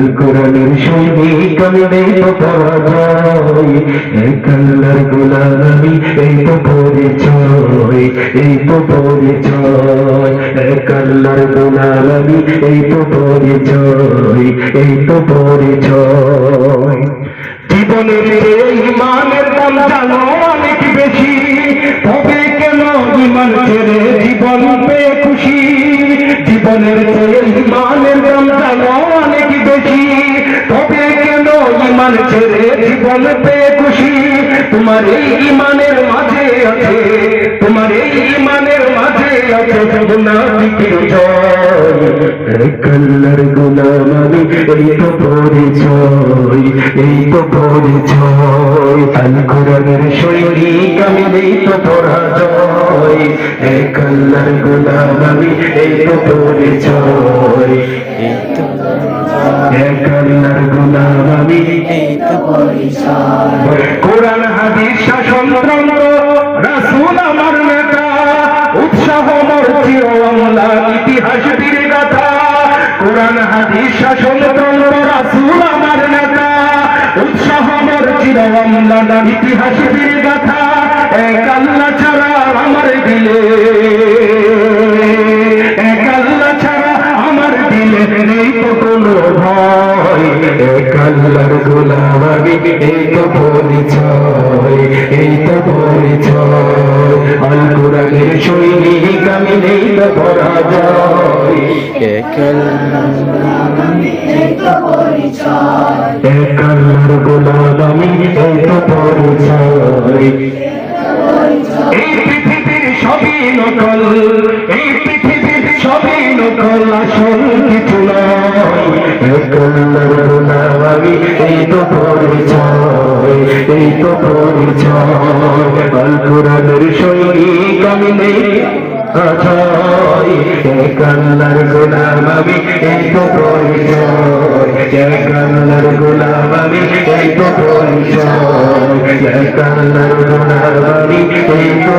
আল তো গোলাম, এই তো পরিচয় এই তো পরিচয় এই তো পরিচয় এই তো পরিচয় জীবনের এই ইমানের দাম জানো অনেক বেশি, তবে কেন ইমান ছেড়ে জীবন পেয়ে খুশি? জীবনের খুশি তোমার এই ইমানের মাঝে আছে তোমার এই ইমানের মাঝে আছে জয় এক আল্লাহর আমি এই তো পরিচয় এই তো পরিচয় আল কোরআনের সৈনিক আমি এই তো আমি এই তো এক কোরআন, হাদিস শাসনতন্ত্র রাসূল আমার নেতা, উৎসাহ মোর চির অম্লান ইতিহাস বীর গাথা কোরআন, হাদিস শাসনতন্ত্র রাসূল আমার নেতা, উৎসাহ মোর চির অম্লান ইতিহাস বীর গাথা এক আল্লাহ ছাড়া আমার দিলে, এক আল্লাহ ছাড়া আমার দিলে নেই তো ভয়। এক আল্লাহর গোলাম আমি এই তো পরিচয় এই তো পরিচয়। আল কোরআনের সৈনিক আমি নেই তো পরাজয়। এক এই তো এক আল্লাহর গোলাম আমি এই তো পরিচয়। এই পৃথিবীর সবই নকল এই পৃথিবীর সবই নকল আসল কিছু নয়। এই তো পরিচয়, এই তো পরিচয় আল কোরআনের সৈনিক আমি নেই আছয় এক আল্লাহর গোলাম আমি, এই তো পরিচয়। এক আল্লাহর গোলাম আমি, এই তো পরিচয়। এক গোলাম আমি, এই তো